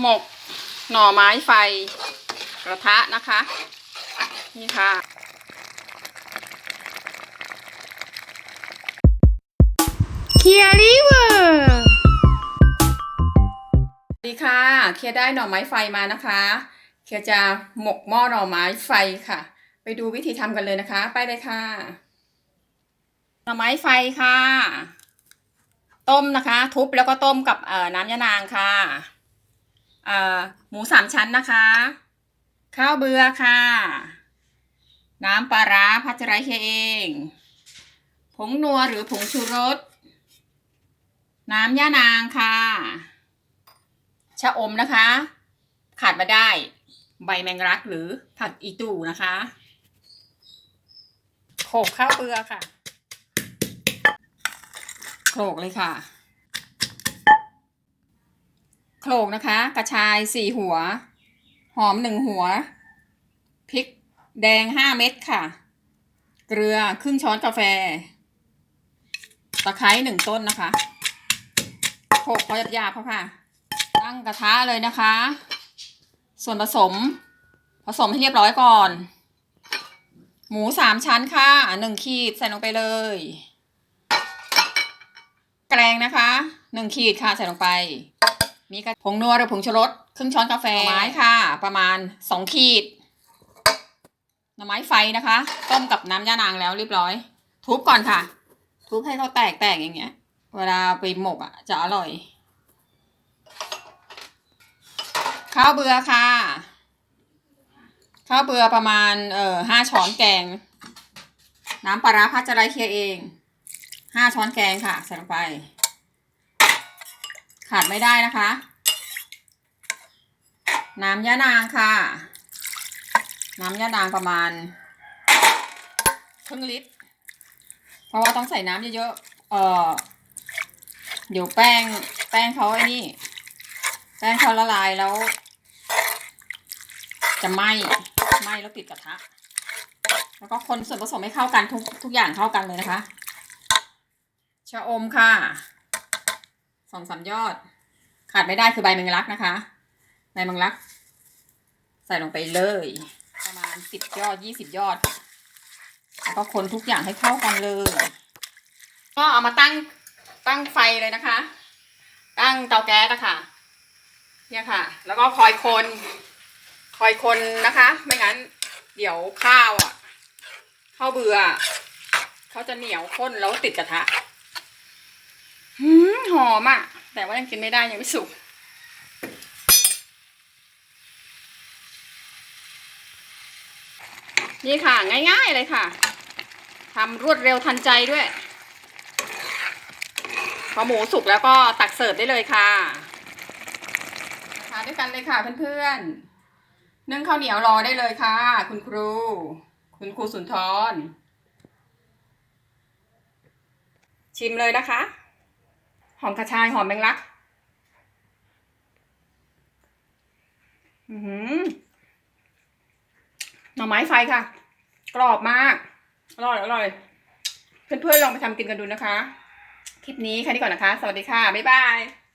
หมกหน่อไม้ไฟกระทะนะคะ นี่ค่ะเคียริเวอร์สวัสดีค่ะ เคียได้หน่อไม้ไฟมานะคะ เคียจะหมกหม้อหน่อไม้ไฟค่ะ ไปดูวิธีทำกันเลยนะคะ ไปเลยค่ะ หน่อไม้ไฟค่ะ ต้มนะคะ ทุบแล้วก็ต้มกับน้ำยะนางค่ะ หมูสามชั้นนะคะ ข้าวเบือค่ะ น้ำปลาร้าพัชไรเฮียเอง ผงนัวหรือผงชูรส น้ำย่านางค่ะ ชะอมนะคะ ขาดมาได้ ใบแมงลักหรือผักอีตูนะคะโขลกข้าวเบือค่ะโขลกเลยค่ะ โขลกนะคะ กระชายสี่หัว หอมหนึ่งหัว พริกแดงห้าเม็ดค่ะ เกลือครึ่งช้อนกาแฟ ตะไคร้หนึ่งต้นนะคะโขลกพอหยาบๆเขาค่ะ ตั้งกระทะเลยนะคะ ส่วนผสม ผสมให้เรียบร้อยก่อน หมูสามชั้นค่ะหนึ่งขีดใส่ลงไปเลย แกลงนะคะหนึ่งขีดค่ะใส่ลงไป มีกระผงนัวหรือผงชูรสครึ่งช้อนกาแฟไม้ค่ะ ประมาณสองขีดหน่อไม้ไฟนะคะ ต้มกับน้ำย่านางแล้วเรียบร้อย ทุบก่อนค่ะ ทุบให้เขาแตกแตกอย่างเงี้ย เวลาไปหมกอะ จะอร่อย ข้าวเบื่อค่ะ ข้าวเบื่อประมาณเอ่อห้าช้อนแกง น้ำปลาร้าพัชไรเคียเองห้าช้อนแกงค่ะใส่ลงไป ขาดไม่ได้นะคะ น้ำยะนางค่ะ น้ำยะนางประมาณครึ่งลิตร เพราะว่าต้องใส่น้ำเยอะๆเออเดี๋ยวแป้งแป้งเขาไอ้นี่ แป้งเขาละลายแล้ว จะไหม้ไหม้แล้วติดกระทะ แล้วก็คนส่วนผสมให้เข้ากันทุกทุกอย่างเข้ากันเลยนะคะชะอมค่ะ สองสามยอด ขาดไม่ได้คือใบแมงลักนะคะใบแมงลัก ใส่ลงไปเลย ประมาณสิบยอดยี่สิบยอดแล้วก็คนทุกอย่างให้เข้ากันเลย ก็เอามาตั้งตั้งไฟเลยนะคะ ตั้งเตาแก๊สนะคะเนี่ยค่ะ แล้วก็คอยคน คอยคนนะคะ ไม่งั้น เดี๋ยวข้าวอะข้าวเบื่อเขาจะเหนียวข้นแล้วติดกระทะ หืมอมอะ แต่ว่ายังกินไม่ได้ยังไม่สุก นี่ค่ะ ง่ายๆเลยค่ะทำรวดเร็วทันใจด้วย พอหมูสุกแล้วก็ตักเสิร์ฟได้เลยค่ะทานด้วยกันเลยค่ะเพื่อนๆนึ่งข้าวเหนียวรอได้เลยค่ะ คุณครู คุณครูสุนทรชิมเลยนะคะ หอมกระชายหอมแมงลัก อือหือหน่อไม้ไฟค่ะ กรอบมาก อร่อย อร่อย เพื่อนๆลองไปทำกินกันดูนะคะ คลิปนี้แค่นี้ก่อนนะคะ สวัสดีค่ะ บ๊ายบาย